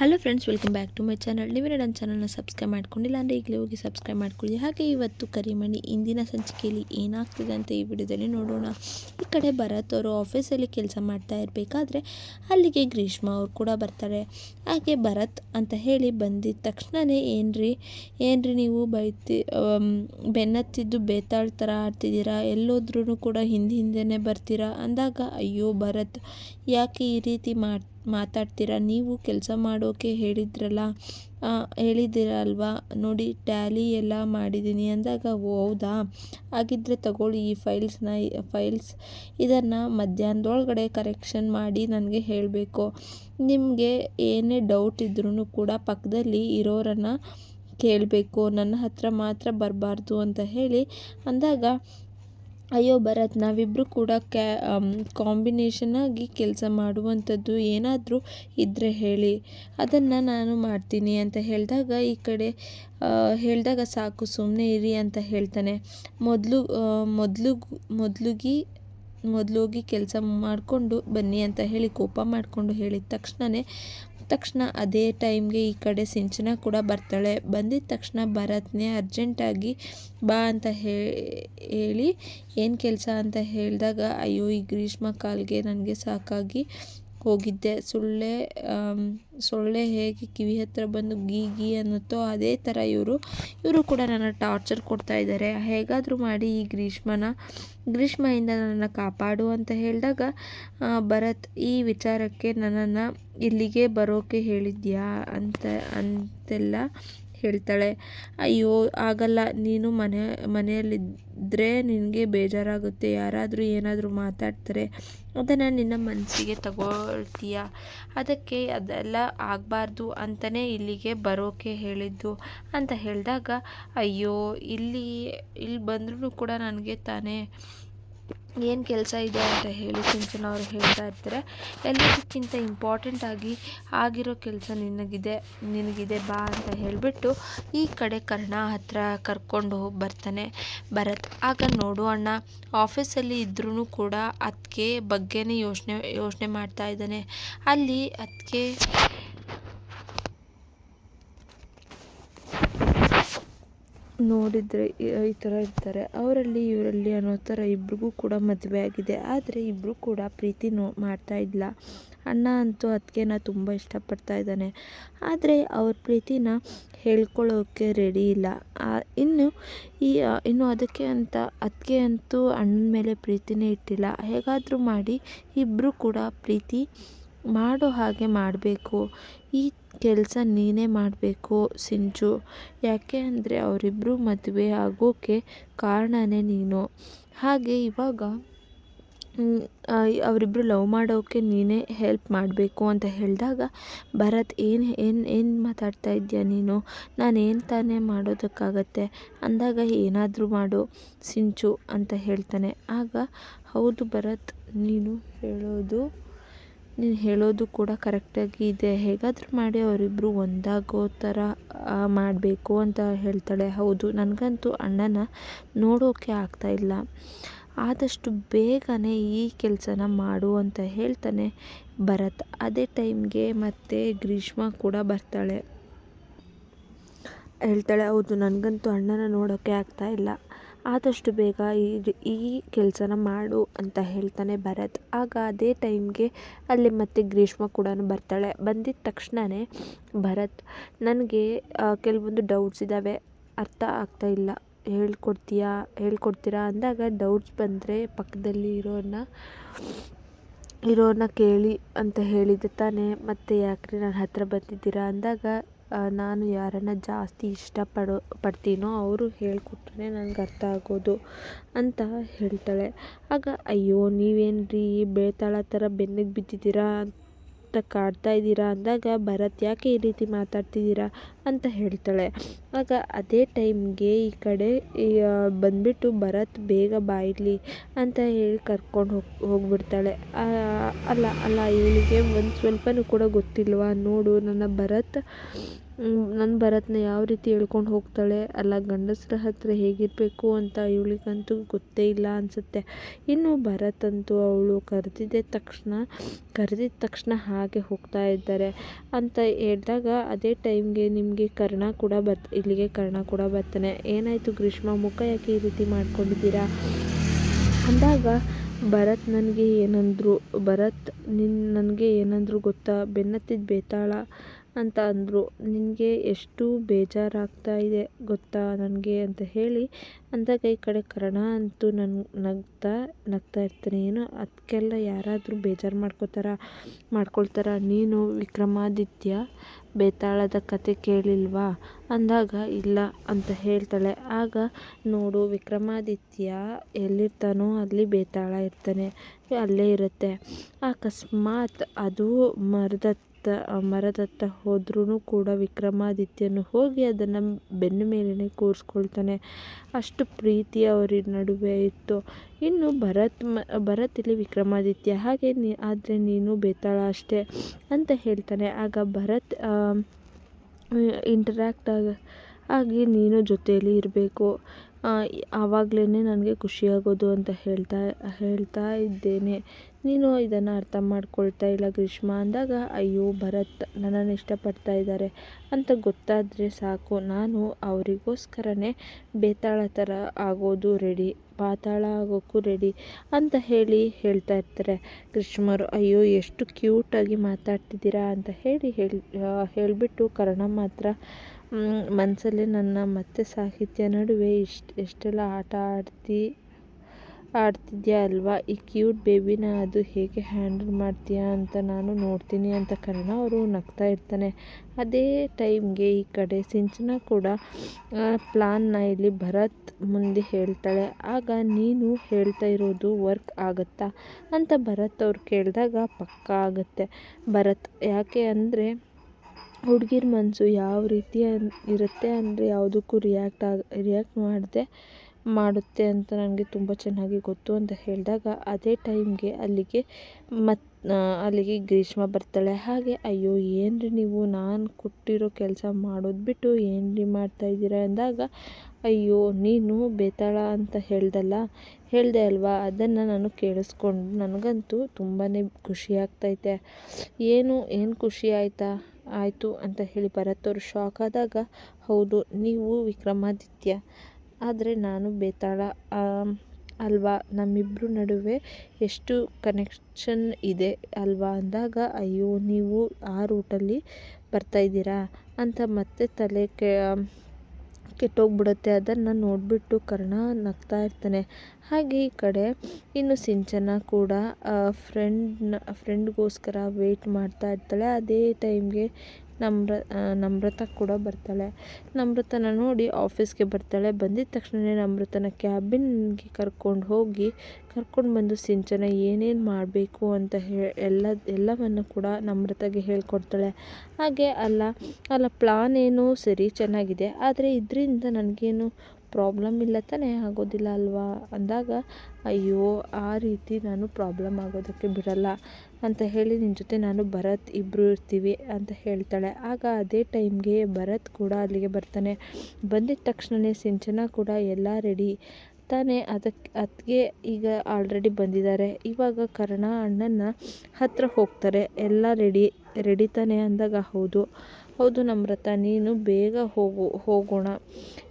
Hello friends welcome back to my channel ನೀವೇ ನನ್ನ ಚಾನಲ್ನ ಸಬ್ಸ್ಕ್ರೈಬ್ ಮಾಡ್ಕೊಂಡಿಲ್ಲ ಅಂದರೆ ಈಗಲೇ ಹೋಗಿ ಸಬ್ಸ್ಕ್ರೈಬ್ ಮಾಡ್ಕೊಳ್ಳಿ. ಹಾಗೆ ಇವತ್ತು ಕರಿಮಣಿ ಇಂದಿನ ಸಂಚಿಕೆಯಲ್ಲಿ ಏನಾಗ್ತಿದೆ ಅಂತ ಈ ವಿಡಿಯೋದಲ್ಲಿ ನೋಡೋಣ. ಈ ಕಡೆ ಭರತ್ ಅವರು ಆಫೀಸಲ್ಲಿ ಕೆಲಸ ಮಾಡ್ತಾ ಇರಬೇಕಾದ್ರೆ ಅಲ್ಲಿಗೆ ಗ್ರೀಷ್ಮ ಅವ್ರು ಕೂಡ ಬರ್ತಾರೆ. ಹಾಗೆ ಭರತ್ ಅಂತ ಹೇಳಿ ಬಂದಿದ್ದ ತಕ್ಷಣವೇ ಏನ್ರಿ? ಏನ್ರಿ ನೀವು ಬೈತಿ ಬೆನ್ನತ್ತಿದ್ದು ಬೇತಾಳ್ ಥರ ಆಡ್ತಿದ್ದೀರಾ? ಎಲ್ಲೋದ್ರೂ ಕೂಡ ಹಿಂದೆ ಹಿಂದೆನೇ ಬರ್ತೀರಾ? ಅಂದಾಗ, ಅಯ್ಯೋ ಭರತ್ ಯಾಕೆ ಈ ರೀತಿ ಮಾಡಿ, ಮಾತಾಡ್ತೀರಾ? ನೀವು ಕೆಲಸ ಮಾಡೋಕೆ ಹೇಳಿದ್ರಲ್ಲ ಹೇಳಿದ್ದೀರ ಹೇಳಿದ್ದೀರಲ್ವಾ? ನೋಡಿ, ಟ್ಯಾಲಿ ಎಲ್ಲ ಮಾಡಿದ್ದೀನಿ. ಅಂದಾಗ, ಓ, ಹೌದಾ? ಹಾಗಿದ್ರೆ ತಗೊಳ್ಳಿ ಈ ಫೈಲ್ಸ್ನ ಫೈಲ್ಸ್ ಇದನ್ನು ಮಧ್ಯಾಹ್ನದೊಳಗಡೆ ಕರೆಕ್ಷನ್ ಮಾಡಿ ನನಗೆ ಹೇಳಬೇಕು. ನಿಮಗೆ ಏನೇ ಡೌಟ್ ಇದ್ರೂ ಕೂಡ ಪಕ್ಕದಲ್ಲಿ ಇರೋರನ್ನು ಕೇಳಬೇಕು. ನನ್ನ ಹತ್ರ ಮಾತ್ರ ಬರಬಾರ್ದು ಅಂತ ಹೇಳಿ ಅಂದಾಗ ಅಯ್ಯೋ ಭರತ್ ನಾವಿಬ್ಬರು ಕೂಡ ಕ್ಯಾ ಕಾಂಬಿನೇಷನ್ ಆಗಿ ಕೆಲಸ ಮಾಡುವಂಥದ್ದು ಏನಾದರೂ ಇದ್ದರೆ ಹೇಳಿ. ಅದನ್ನು ನಾನು ಮಾಡ್ತೀನಿ ಅಂತ ಹೇಳಿದಾಗ ಈ ಕಡೆ ಹೇಳಿದಾಗ ಸಾಕು ಸುಮ್ಮನೆ ಇರಿ ಅಂತ ಹೇಳ್ತಾನೆ. ಮೊದಲು ಮೊದಲು, ಮೊದಲುಗಿ, ಮೊದಲೋಗಿ ಕೆಲಸ ಮಾಡಿಕೊಂಡು ಬನ್ನಿ ಅಂತ ಹೇಳಿ ಕೋಪ ಮಾಡಿಕೊಂಡು ಹೇಳಿದ ತಕ್ಷಣವೇ ತಕ್ಷಣ ಅದೇ ಟೈಮ್ಗೆ ಈ ಕಡೆ ಸಿಂಚನ ಕೂಡ ಬರ್ತಾಳೆ. ಬಂದಿದ ತಕ್ಷಣ ಭರತ್ನೇ ಅರ್ಜೆಂಟಾಗಿ ಬಾ ಅಂತ ಹೇಳಿ, ಏನು ಕೆಲಸ ಅಂತ ಹೇಳಿದಾಗ, ಅಯ್ಯೋ, ಈ ಗ್ರೀಷ್ಮ ಕಾಲ್ಗೆ ನನಗೆ ಸಾಕಾಗಿ ಹೋಗಿದ್ದೆ. ಸೊಳ್ಳೆ ಸೊಳ್ಳೆ ಹೇಗೆ ಕಿವಿ ಹತ್ರ ಬಂದು ಗೀ ಅನ್ನುತ್ತೋ ಅದೇ ಥರ ಇವರು ಇವರು ಕೂಡ ನನ್ನ ಟಾರ್ಚರ್ ಕೊಡ್ತಾ ಇದ್ದಾರೆ. ಹೇಗಾದರೂ ಮಾಡಿ ಈ ಗ್ರೀಷ್ಮನ, ಗ್ರೀಷ್ಮೆಯಿಂದ ನನ್ನನ್ನು ಕಾಪಾಡು ಅಂತ ಹೇಳಿದಾಗ ಭರತ್, ಈ ವಿಚಾರಕ್ಕೆ ನನ್ನನ್ನು ಇಲ್ಲಿಗೆ ಬರೋಕೆ ಹೇಳಿದ್ಯಾ ಅಂತ, ಅಂತೆಲ್ಲ ಹೇಳ್ತಾಳೆ, ಅಯ್ಯೋ, ಆಗಲ್ಲ. ನೀನು ಮನೆ ಮನೆಯಲ್ಲಿದ್ದರೆ ನಿನಗೆ ಬೇಜಾರಾಗುತ್ತೆ. ಯಾರಾದರೂ ಏನಾದರೂ ಮಾತಾಡ್ತಾರೆ. ಅದನ್ನು ನಿನ್ನ ಮನಸ್ಸಿಗೆ ತಗೊಳ್ತೀಯ. ಅದಕ್ಕೆ ಅದೆಲ್ಲ ಆಗಬಾರ್ದು ಅಂತಲೇ ಇಲ್ಲಿಗೆ ಬರೋಕೆ ಹೇಳಿದ್ದು. ಅಂತ ಹೇಳಿದಾಗ, ಅಯ್ಯೋ, ಇಲ್ಲಿ ಇಲ್ಲಿ ಬಂದ್ರೂ ಕೂಡ ನನಗೆ ತಾನೇ ಏನು ಕೆಲಸ ಇದೆ ಅಂತ ಹೇಳಿ ಸಿಂಚನ ಅವರು ಹೇಳ್ತಾ ಇರ್ತಾರೆ. ಎಲ್ಲದಕ್ಕಿಂತ ಇಂಪಾರ್ಟೆಂಟ್ ಆಗಿ ಆಗಿರೋ ಕೆಲಸ ನಿನಗಿದೆ ನಿನಗಿದೆ ಬಾ ಅಂತ ಹೇಳಿಬಿಟ್ಟು ಈ ಕಡೆ ಕರ್ಣ ಹತ್ರ ಕರ್ಕೊಂಡು ಬರ್ತಾನೆ ಭರತ್. ಆಗ ನೋಡು ಅಣ್ಣ ಆಫೀಸಲ್ಲಿ ಇದ್ರೂ ಕೂಡ ಅದಕ್ಕೆ ಬಗ್ಗೆನೇ ಯೋಚನೆ ಯೋಚನೆ ಮಾಡ್ತಾ ಇದ್ದಾನೆ. ಅಲ್ಲಿ ಅದಕ್ಕೆ ನೋಡಿದರೆ ಈ ಥರ ಇರ್ತಾರೆ. ಅವರಲ್ಲಿ, ಇವರಲ್ಲಿ ಅನ್ನೋ ಥರ ಇಬ್ರಿಗೂ ಕೂಡ ಮದುವೆ ಆಗಿದೆ. ಆದರೆ ಇಬ್ಬರೂ ಕೂಡ ಪ್ರೀತಿ ನೋ, ಮಾಡ್ತಾ ಇಲ್ಲ ಅಣ್ಣ ಅಂತೂ ಅದಕ್ಕೆನ ತುಂಬ ಇಷ್ಟಪಡ್ತಾ ಇದ್ದಾನೆ. ಆದರೆ ಅವ್ರ ಪ್ರೀತಿನ ಹೇಳ್ಕೊಳ್ಳೋಕ್ಕೆ ರೆಡಿ ಇಲ್ಲ. ಇನ್ನು ಈ ಇನ್ನು ಅದಕ್ಕೆ ಅಂತ ಅದಕ್ಕೆ ಅಂತೂ ಅಣ್ಣನ ಮೇಲೆ ಪ್ರೀತಿನೇ ಇಟ್ಟಿಲ್ಲ. ಹೇಗಾದರೂ ಮಾಡಿ ಇಬ್ಬರೂ ಕೂಡ ಪ್ರೀತಿ ಮಾಡೋ ಹಾಗೆ ಮಾಡಬೇಕು. ಈ ಕೆಲಸ ನೀನೇ ಮಾಡಬೇಕು ಸಿಂಚು. ಯಾಕೆ ಅಂದರೆ ಅವರಿಬ್ಬರು ಮದುವೆ ಆಗೋಕ್ಕೆ ಕಾರಣನೇ ನೀನು. ಹಾಗೆ ಇವಾಗ ಅವರಿಬ್ಬರು ಲವ್ ಮಾಡೋಕ್ಕೆ ನೀನೇ ಹೆಲ್ಪ್ ಮಾಡಬೇಕು ಅಂತ ಹೇಳಿದಾಗ ಭರತ್ ಏನು ಏನು ಏನು ಮಾತಾಡ್ತಾ ಇದೆಯಾ ನೀನು? ನಾನು ಏನು ತಾನೇ ಮಾಡೋದಕ್ಕಾಗತ್ತೆ? ಅಂದಾಗ ಏನಾದರೂ ಮಾಡು ಸಿಂಚು ಅಂತ ಹೇಳ್ತಾನೆ. ಆಗ, ಹೌದು ಭರತ್, ನೀನು ಹೇಳೋದು ನೀನು ಹೇಳೋದು ಕೂಡ ಕರೆಕ್ಟಾಗಿ ಇದೆ. ಹೇಗಾದರೂ ಮಾಡಿ ಅವರಿಬ್ಬರು ಒಂದಾಗೋ ಥರ ಮಾಡಬೇಕು ಅಂತ ಹೇಳ್ತಾಳೆ. ಹೌದು, ನನಗಂತೂ ಅಣ್ಣನ ಆಗ್ತಾ ಇಲ್ಲ. ಆದಷ್ಟು ಬೇಗನೆ ಈ ಕೆಲಸನ ಮಾಡು ಅಂತ ಹೇಳ್ತಾನೆ ಭರತ್. ಅದೇ ಟೈಮ್ಗೆ ಮತ್ತೆ ಗ್ರೀಷ್ಮ ಕೂಡ ಬರ್ತಾಳೆ. ಹೇಳ್ತಾಳೆ, ಹೌದು, ನನಗಂತೂ ಅಣ್ಣನ ನೋಡೋಕ್ಕೆ ಆಗ್ತಾ ಇಲ್ಲ. ಆದಷ್ಟು ಬೇಗ ಇದು ಈ ಕೆಲಸನ ಮಾಡು ಅಂತ ಹೇಳ್ತಾನೆ ಭರತ್. ಆಗ ಅದೇ ಟೈಮ್ಗೆ ಅಲ್ಲಿ ಮತ್ತೆ ಗ್ರೀಷ್ಮ ಕೂಡ ಬರ್ತಾಳೆ. ಬಂದಿದ್ದ ತಕ್ಷಣವೇ ಭರತ್, ನನಗೆ ಕೆಲವೊಂದು ಡೌಟ್ಸ್ ಇದ್ದಾವೆ ಅರ್ಥ ಆಗ್ತಾ ಇಲ್ಲ. ಹೇಳ್ಕೊಡ್ತೀಯಾ? ಹೇಳ್ಕೊಡ್ತೀರಾ? ಅಂದಾಗ ಡೌಟ್ಸ್ ಬಂದರೆ ಪಕ್ಕದಲ್ಲಿ ಇರೋನ್ನ ಇರೋರನ್ನ ಕೇಳಿ ಅಂತ ಹೇಳಿದ್ದೆ ತಾನೇ. ಮತ್ತೆ ಯಾಕ್ರಿ ನನ್ನ ಹತ್ತಿರ ಬಂದಿದ್ದೀರಾ? ಅಂದಾಗ ನಾನು ಯಾರನ್ನು ಜಾಸ್ತಿ ಇಷ್ಟಪಡೋ, ಪಡ್ತೀನೋ ಅವರು ಹೇಳ್ಕೊಟ್ರೆ ನನ್ಗೆ ಅರ್ಥ ಆಗೋದು ಅಂತ ಹೇಳ್ತಾಳೆ. ಆಗ, ಅಯ್ಯೋ ನೀವೇನು ರೀ ಬೇತಾಳ ಥರ ಬೆನ್ನಿಗೆ ಬಿದ್ದಿದ್ದೀರಾ? ಕಾಡ್ತಾ ಇದ್ದೀರಾ ಅಂದಾಗ ಭರತ್ ಯಾಕೆ ಈ ರೀತಿ ಮಾತಾಡ್ತಿದ್ದೀರಾ ಅಂತ ಹೇಳ್ತಾಳೆ. ಆಗ ಅದೇ ಟೈಮ್ಗೆ ಈ ಕಡೆ ಬಂದುಬಿಟ್ಟು ಭರತ್ ಬೇಗ ಬಾಯಿಲಿ ಅಂತ ಹೇಳಿ ಕರ್ಕೊಂಡು ಹೋಗಿ, ಹೋಗಿಬಿಡ್ತಾಳೆ. ಅಲ್ಲ ಅಲ್ಲ, ಇವಳಿಗೆ ಒಂದು ಸ್ವಲ್ಪನೂ ಕೂಡ ಗೊತ್ತಿಲ್ವಾ? ನೋಡು, ನನ್ನ ಭರತ್ ನನ್ನ ಭರತ್ನ ಯಾವ ರೀತಿ ಹೇಳ್ಕೊಂಡು ಹೋಗ್ತಾಳೆ? ಅಲ್ಲ, ಗಂಡಸರ ಹತ್ರ ಹೇಗಿರಬೇಕು ಅಂತ ಇವಳಿಗಂತೂ ಗೊತ್ತೇ ಇಲ್ಲ ಅನಿಸುತ್ತೆ. ಇನ್ನು ಭರತ್ ಅಂತೂ ಅವಳು ಕರೆದಿದ್ದ ತಕ್ಷಣ ಕರೆದಿದ್ದ ತಕ್ಷಣ ಹಾಗೆ ಹೋಗ್ತಾ ಇದ್ದಾರೆ ಅಂತ ಹೇಳಿದಾಗ ಅದೇ ಟೈಮ್ಗೆ ನಿಮಗೆ ಕರ್ಣ ಕೂಡ ಬತ್, ಇಲ್ಲಿಗೆ ಕರ್ಣ ಕೂಡ ಬರ್ತಾನೆ. ಏನಾಯಿತು ಗ್ರೀಷ್ಮ, ಮುಖ ಯಾಕೆ ಈ ರೀತಿ ಮಾಡ್ಕೊಂಡಿದ್ದೀರಾ? ಅಂದಾಗ ಭರತ್ ನನಗೆ ಏನಂದರು, ಭರತ್ ನಿನ್ನ ನನಗೆ ಏನಂದರು ಗೊತ್ತಾ? ಬೆನ್ನತ್ತಿದ ಬೇತಾಳ ಅಂತ ಅಂದರು. ನಿನಗೆ ಎಷ್ಟು ಬೇಜಾರಾಗ್ತಾ ಇದೆ ಗೊತ್ತಾ ನನಗೆ ಅಂತ ಹೇಳಿ ಅಂದಾಗ ಈ ಕಡೆ ಕರ್ಣ ಅಂತೂ ನನ್ನ ನಗ್ತಾ ನಗ್ತಾ ಇರ್ತಾನೆ. ಏನು ಅದಕ್ಕೆಲ್ಲ ಯಾರಾದರೂ ಬೇಜಾರು ಮಾಡ್ಕೋತಾರ, ಮಾಡ್ಕೊಳ್ತಾರ? ನೀನು ವಿಕ್ರಮಾದಿತ್ಯ ಬೇತಾಳದ ಕತೆ ಕೇಳಿಲ್ವಾ? ಅಂದಾಗ, ಇಲ್ಲ ಅಂತ ಹೇಳ್ತಾಳೆ. ಆಗ ನೋಡು, ವಿಕ್ರಮಾದಿತ್ಯ ಎಲ್ಲಿರ್ತಾನೋ ಅಲ್ಲಿ ಬೇತಾಳ ಇರ್ತಾನೆ, ಅಲ್ಲೇ ಇರುತ್ತೆ. ಅಕಸ್ಮಾತ್ ಅದು ಮರದ ಮರದತ್ತ ಹೋದ್ರೂ ಕೂಡ ವಿಕ್ರಮಾದಿತ್ಯನು ಹೋಗಿ ಅದನ್ನು ಬೆನ್ನ ಮೇಲೇ ಕೂರಿಸ್ಕೊಳ್ತಾನೆ. ಅಷ್ಟು ಪ್ರೀತಿ ಅವರ ನಡುವೆ ಇತ್ತು. ಇನ್ನು ಭರತ್ ಮ, ಭರತ್ ಇಲ್ಲಿ ವಿಕ್ರಮಾದಿತ್ಯ, ಹಾಗೆ ನೀ, ಆದರೆ ನೀನು ಬೇತಾಳ ಅಷ್ಟೇ ಅಂತ ಹೇಳ್ತಾನೆ. ಆಗ ಭರತ್ ಇಂಟರ್ಯಾಕ್ಟ್ ಆಗ ಆಗಿ ನೀನು ಜೊತೆಯಲ್ಲಿ ಇರಬೇಕು. ಆವಾಗಲೇ ನನಗೆ ಖುಷಿಯಾಗೋದು ಅಂತ ಹೇಳ್ತಾ ಹೇಳ್ತಾ ಇದ್ದೇನೆ. ನೀನು ಇದನ್ನು ಅರ್ಥ ಮಾಡ್ಕೊಳ್ತಾ ಇಲ್ಲ ಗ್ರೀಷ್ಮ. ಅಂದಾಗ, ಅಯ್ಯೋ, ಭರತ್, ನನ್ನನ್ನು ಇಷ್ಟಪಡ್ತಾ ಇದ್ದಾರೆ. ಅಂತ ಗೊತ್ತಾದರೆ ಸಾಕು. ನಾನು ಅವರಿಗೋಸ್ಕರನೇ ಬೇತಾಳ ಥರ ಆಗೋದು ರೆಡಿ ಪಾತಾಳ ಆಗೋಕ್ಕೂ ರೆಡಿ ಅಂತ ಹೇಳಿ ಹೇಳ್ತಾ ಇರ್ತಾರೆ ಗ್ರೀಷ್ಮರು. ಅಯ್ಯೋ, ಎಷ್ಟು ಕ್ಯೂಟಾಗಿ ಮಾತಾಡ್ತಿದ್ದೀರಾ? ಅಂತ ಹೇಳಿ ಹೇಳಿ ಹೇಳಿಬಿಟ್ಟು ಕರ್ಣ ಮಾತ್ರ ಮನಸ್ಸಲ್ಲಿ ನನ್ನ ಮತ್ತೆ ಸಾಹಿತ್ಯ ನಡುವೆ ಇಷ್ಟು, ಎಷ್ಟೆಲ್ಲ ಆಟ ಆಡ್ತಿ, ಆಡ್ತಿದ್ಯಾ ಅಲ್ವಾ? ಈ ಕ್ಯೂಟ್ ಬೇಬಿನ ಅದು ಹೇಗೆ ಹ್ಯಾಂಡಲ್ ಮಾಡ್ತೀಯಾ ಅಂತ ನಾನು ನೋಡ್ತೀನಿ ಅಂತ ಕರ್ಣ ಅವರು ನಗ್ತಾ ಇರ್ತಾನೆ. ಅದೇ ಟೈಮ್ಗೆ ಈ ಕಡೆ ಸಿಂಚನ ಕೂಡ ಪ್ಲಾನ್ನ ಇಲ್ಲಿ ಭರತ್ ಮುಂದೆ ಹೇಳ್ತಾಳೆ. ಆಗ ನೀನು ಹೇಳ್ತಾ ಇರೋದು ವರ್ಕ್ ಆಗುತ್ತಾ? ಅಂತ ಭರತ್ ಅವ್ರು ಕೇಳಿದಾಗ ಪಕ್ಕಾ ಆಗುತ್ತೆ. ಭರತ್, ಯಾಕೆ ಅಂದರೆ ಹುಡುಗಿರ ಮನಸ್ಸು ಯಾವ ರೀತಿ ಇರುತ್ತೆ ಅಂದರೆ ಯಾವುದಕ್ಕೂ ರಿಯಾಕ್ಟ್ ಆಗ ರಿಯಾಕ್ಟ್ ಮಾಡದೆ, ಮಾಡುತ್ತೆ ಅಂತ ನನಗೆ ತುಂಬ ಚೆನ್ನಾಗಿ ಗೊತ್ತು ಅಂತ ಹೇಳಿದಾಗ ಅದೇ ಟೈಮ್ಗೆ ಅಲ್ಲಿಗೆ ಮತ್ತು ಅಲ್ಲಿಗೆ ಗ್ರೀಷ್ಮ ಬರ್ತಾಳೆ. ಹಾಗೆ, ಅಯ್ಯೋ ಏನು ರೀ ನೀವು? ನಾನು ಕೊಟ್ಟಿರೋ ಕೆಲಸ ಮಾಡೋದು ಬಿಟ್ಟು ಏನು ರೀ ಮಾಡ್ತಾಯಿದ್ದೀರಾ ಅಂದಾಗ, ಅಯ್ಯೋ, ನೀನು ಬೇತಾಳ ಅಂತ ಹೇಳ್ದಲ್ಲ? ಹೇಳಿದೆ ಅಲ್ವಾ? ಅದನ್ನು ನಾನು ಕೇಳಿಸ್ಕೊಂಡು, ನನಗಂತೂ ತುಂಬಾ ಖುಷಿ ಆಗ್ತೈತೆ. ಏನು? ಏನು ಖುಷಿ ಆಯಿತಾ? ಆಯಿತು ಅಂತ ಹೇಳಿ ಭರತ್ ಅವರು ಶಾಕ್ ಆದಾಗ, ಹೌದು, ನೀವು ವಿಕ್ರಮಾದಿತ್ಯ. ಆದರೆ ನಾನು ಬೇತಾಳ ಅಲ್ವಾ? ನಮ್ಮಿಬ್ಬರ ನಡುವೆ ಎಷ್ಟು ಕನೆಕ್ಷನ್ ಇದೆ ಅಲ್ವಾ ಅಂದಾಗ, ಅಯ್ಯೋ, ನೀವು ಆ ರೂಟಲ್ಲಿ ಬರ್ತಾಯಿದ್ದೀರಾ ಅಂತ ಮತ್ತೆ ತಲೆ ಕೆ ಕೆಟ್ಟೋಗ್ಬಿಡುತ್ತೆ ಅದನ್ನು ನೋಡಿಬಿಟ್ಟು ಕರ್ಣ ನಗ್ತಾ ಇರ್ತಾನೆ. ಹಾಗೆ ಈ ಕಡೆ ಇನ್ನು ಸಿಂಚನ ಕೂಡ ಫ್ರೆಂಡ್ನ ಫ್ರೆಂಡ್ಗೋಸ್ಕರ ವೆಯ್ಟ್ ಮಾಡ್ತಾ ಇರ್ತಾಳೆ. ಅದೇ ಟೈಮ್ಗೆ ನಮ್ರ ನಮ್ರತ ಕೂಡ ಬರ್ತಾಳೆ. ನಮ್ರತನ ನೋಡಿ ಆಫೀಸ್ಗೆ ಬರ್ತಾಳೆ. ಬಂದಿದ ತಕ್ಷಣವೇ ನಮ್ರತನ ಕ್ಯಾಬಿನ್ಗೆ ಕರ್ಕೊಂಡು ಹೋಗಿ, ಕರ್ಕೊಂಡು ಬಂದು, ಸಿಂಚನ, ಏನೇನು ಮಾಡಬೇಕು? ಅಂತ ಹೇ, ಎಲ್ಲ, ಎಲ್ಲವನ್ನು ಕೂಡ ನಮ್ರತೆಗೆ ಹೇಳ್ಕೊಡ್ತಾಳೆ. ಹಾಗೆ ಅಲ್ಲ ಅಲ್ಲ ಪ್ಲಾನ್ ಏನು ಸರಿ ಚೆನ್ನಾಗಿದೆ. ಆದರೆ ಇದರಿಂದ ನನಗೇನು ಪ್ರಾಬ್ಲಮ್ ಇಲ್ಲ ತಾನೇ? ಆಗೋದಿಲ್ಲ ಅಲ್ವಾ? ಅಂದಾಗ, ಅಯ್ಯೋ, ಆ ರೀತಿ ನಾನು ಪ್ರಾಬ್ಲಮ್ ಆಗೋದಕ್ಕೆ ಬಿಡಲ್ಲ ಅಂತ ಹೇಳಿ ನಿನ್ನ ಜೊತೆ ನಾನು ಭರತ್ ಇಬ್ಬರು ಇರ್ತೀವಿ ಅಂತ ಹೇಳ್ತಾಳೆ. ಆಗ ಅದೇ ಟೈಮ್ಗೆ ಭರತ್ ಕೂಡ ಅಲ್ಲಿಗೆ ಬರ್ತಾನೆ. ಬಂದಿದ್ದ ತಕ್ಷಣವೇ ಸಿಂಚನ ಕೂಡ ಎಲ್ಲ ರೆಡಿ ತಾನೇ? ಅದಕ್ಕೆ ಅದಕ್ಕೆ ಈಗ ಆಲ್ರೆಡಿ ಬಂದಿದ್ದಾರೆ. ಇವಾಗ ಕರ್ಣ ಅಣ್ಣನ ಹತ್ತಿರ ಹೋಗ್ತಾರೆ. ಎಲ್ಲ ರೆಡಿ ರೆಡಿ ತಾನೆ? ಅಂದಾಗ, ಹೌದು. ಹೌದು ನಮ್ರತ, ನೀನು ಬೇಗ ಹೋಗು, ಹೋಗೋಣ.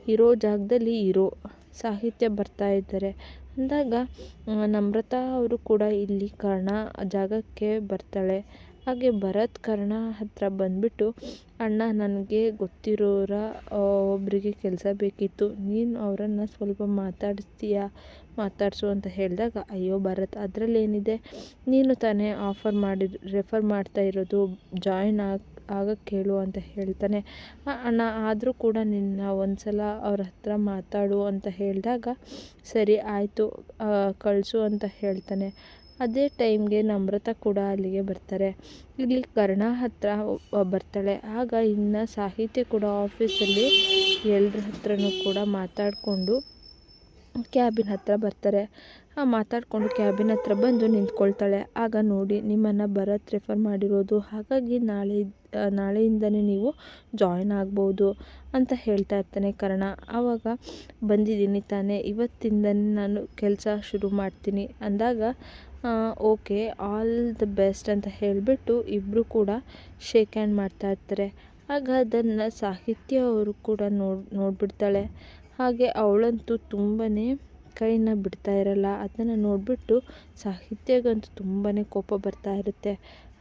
ಇರೋ ಜಾಗದಲ್ಲಿ ಇರೋ ಸಾಹಿತ್ಯ ಬರ್ತಾ ಇದ್ದಾರೆ. ಅಂದಾಗ ನಮ್ರತ ಅವರು ಕೂಡ ಇಲ್ಲಿ ಕರ್ಣ ಜಾಗಕ್ಕೆ ಬರ್ತಾಳೆ. ಹಾಗೆ ಭರತ್ ಕರ್ಣ ಹತ್ರ ಬಂದ್ಬಿಟ್ಟು, ಅಣ್ಣ, ನನಗೆ ಗೊತ್ತಿರೋರ ಒಬ್ಬರಿಗೆ ಕೆಲಸ ಬೇಕಿತ್ತು. ನೀನು ಅವರನ್ನು ಸ್ವಲ್ಪ ಮಾತಾಡಿಸ್ತೀಯ? ಮಾತಾಡಿಸು ಅಂತ ಹೇಳಿದಾಗ, ಅಯ್ಯೋ, ಭರತ್, ಅದರಲ್ಲೇನಿದೆ? ನೀನು ತಾನೇ ಆಫರ್ ಮಾಡಿ ರೆಫರ್ ಮಾಡ್ತಾ ಇರೋದು, ಜಾಯಿನ್ ಆಗಿ ಆಗಕ್ಕೆ ಕೇಳು ಅಂತ ಹೇಳ್ತಾನೆ. ಅಣ್ಣ, ಆದರೂ ಕೂಡ ನಿನ್ನ ಒಂದು ಸಲ ಅವ್ರ ಹತ್ರ ಮಾತಾಡು ಅಂತ ಹೇಳಿದಾಗ, ಸರಿ ಆಯಿತು ಕಳಿಸು ಅಂತ ಹೇಳ್ತಾನೆ. ಅದೇ ಟೈಮ್ಗೆ ನಮ್ರತ ಕೂಡ ಅಲ್ಲಿಗೆ ಬರ್ತಾರೆ. ಇಲ್ಲಿ ಕರ್ಣ ಹತ್ರ ಬರ್ತಾಳೆ. ಆಗ ಇನ್ನು ಸಾಹಿತ್ಯ ಕೂಡ ಆಫೀಸಲ್ಲಿ ಎಲ್ಲರ ಹತ್ರನೂ ಕೂಡ ಮಾತಾಡಿಕೊಂಡು ಕ್ಯಾಬಿನ್ ಹತ್ತಿರ ಬರ್ತಾರೆ. ಮಾತಾಡಿಕೊಂಡು ಕ್ಯಾಬಿನ್ ಹತ್ತಿರ ಬಂದು ನಿಂತ್ಕೊಳ್ತಾಳೆ. ಆಗ ನೋಡಿ ನಿಮ್ಮನ್ನು ಭರತ್ ರೆಫರ್ ಮಾಡಿರೋದು. ಹಾಗಾಗಿ ನಾಳೆ ನಾಳೆಯಿಂದಲೇ ನೀವು ಜಾಯ್ನ್ ಆಗ್ಬೋದು ಅಂತ ಹೇಳ್ತಾ ಇರ್ತಾನೆ ಕರ್ಣ. ಆವಾಗ ಬಂದಿದ್ದೀನಿ ತಾನೇ. ಇವತ್ತಿಂದನೇ ನಾನು ಕೆಲಸ ಶುರು ಮಾಡ್ತೀನಿ. ಅಂದಾಗ ಓಕೆ ಆಲ್ ದ ಬೆಸ್ಟ್ ಅಂತ ಹೇಳಿಬಿಟ್ಟು ಇಬ್ಬರು ಕೂಡ ಶೇಕ್ ಹ್ಯಾಂಡ್ ಮಾಡ್ತಾ ಇರ್ತಾರೆ. ಆಗ ಅದನ್ನು ಸಾಹಿತ್ಯ ಅವರು ಕೂಡ ನೋಡಿ, ನೋಡಿಬಿಡ್ತಾಳೆ. ಹಾಗೆ ಅವಳಂತೂ ತುಂಬಾ ಕೈನ ಬಿಡ್ತಾ ಇರಲ್ಲ. ಅದನ್ನು ನೋಡಿಬಿಟ್ಟು ಸಾಹಿತ್ಯಗಂತೂ ತುಂಬಾ ಕೋಪ ಬರ್ತಾ ಇರುತ್ತೆ.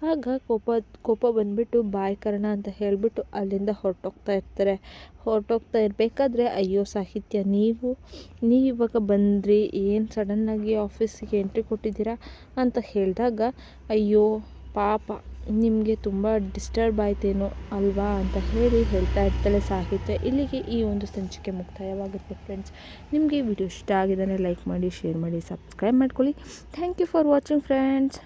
ಆಗ ಕೋಪ ಕೋಪ ಬಂದುಬಿಟ್ಟು ಬಾಯ್ಕರಣ ಕರ್ಣ ಅಂತ ಹೇಳಿಬಿಟ್ಟು ಅಲ್ಲಿಂದ ಹೊರಟೋಗ್ತಾ ಇರ್ತಾರೆ. ಹೊರಟೋಗ್ತಾ ಇರಬೇಕಾದ್ರೆ, ಅಯ್ಯೋ ಸಾಹಿತ್ಯ, ನೀವು ನೀವು ಇವಾಗ ಬಂದ್ರಿ, ಏನು ಸಡನ್ನಾಗಿ ಆಫೀಸಿಗೆ ಎಂಟ್ರಿ ಕೊಟ್ಟಿದ್ದೀರಾ ಅಂತ ಹೇಳಿದಾಗ, ಅಯ್ಯೋ ಪಾಪ. ನಿಮಗೆ ತುಂಬ ಡಿಸ್ಟರ್ಬ್ ಆಯ್ತೇನೋ ಅಲ್ವಾ ಅಂತ ಹೇಳಿ ಹೇಳ್ತಾ ಇರ್ತಾಳೆ ಸಾಹಿತ್ಯ. ಇಲ್ಲಿಗೆ ಈ ಒಂದು ಸಂಚಿಕೆ ಮುಕ್ತಾಯವಾಗುತ್ತೆ ಫ್ರೆಂಡ್ಸ್ ನಿಮಗೆ ವಿಡಿಯೋ ಇಷ್ಟ ಆಗಿದ್ದಾನೆ ಲೈಕ್ ಮಾಡಿ ಶೇರ್ ಮಾಡಿ ಸಬ್ಸ್ಕ್ರೈಬ್ ಮಾಡ್ಕೊಳ್ಳಿ. Thank you for watching friends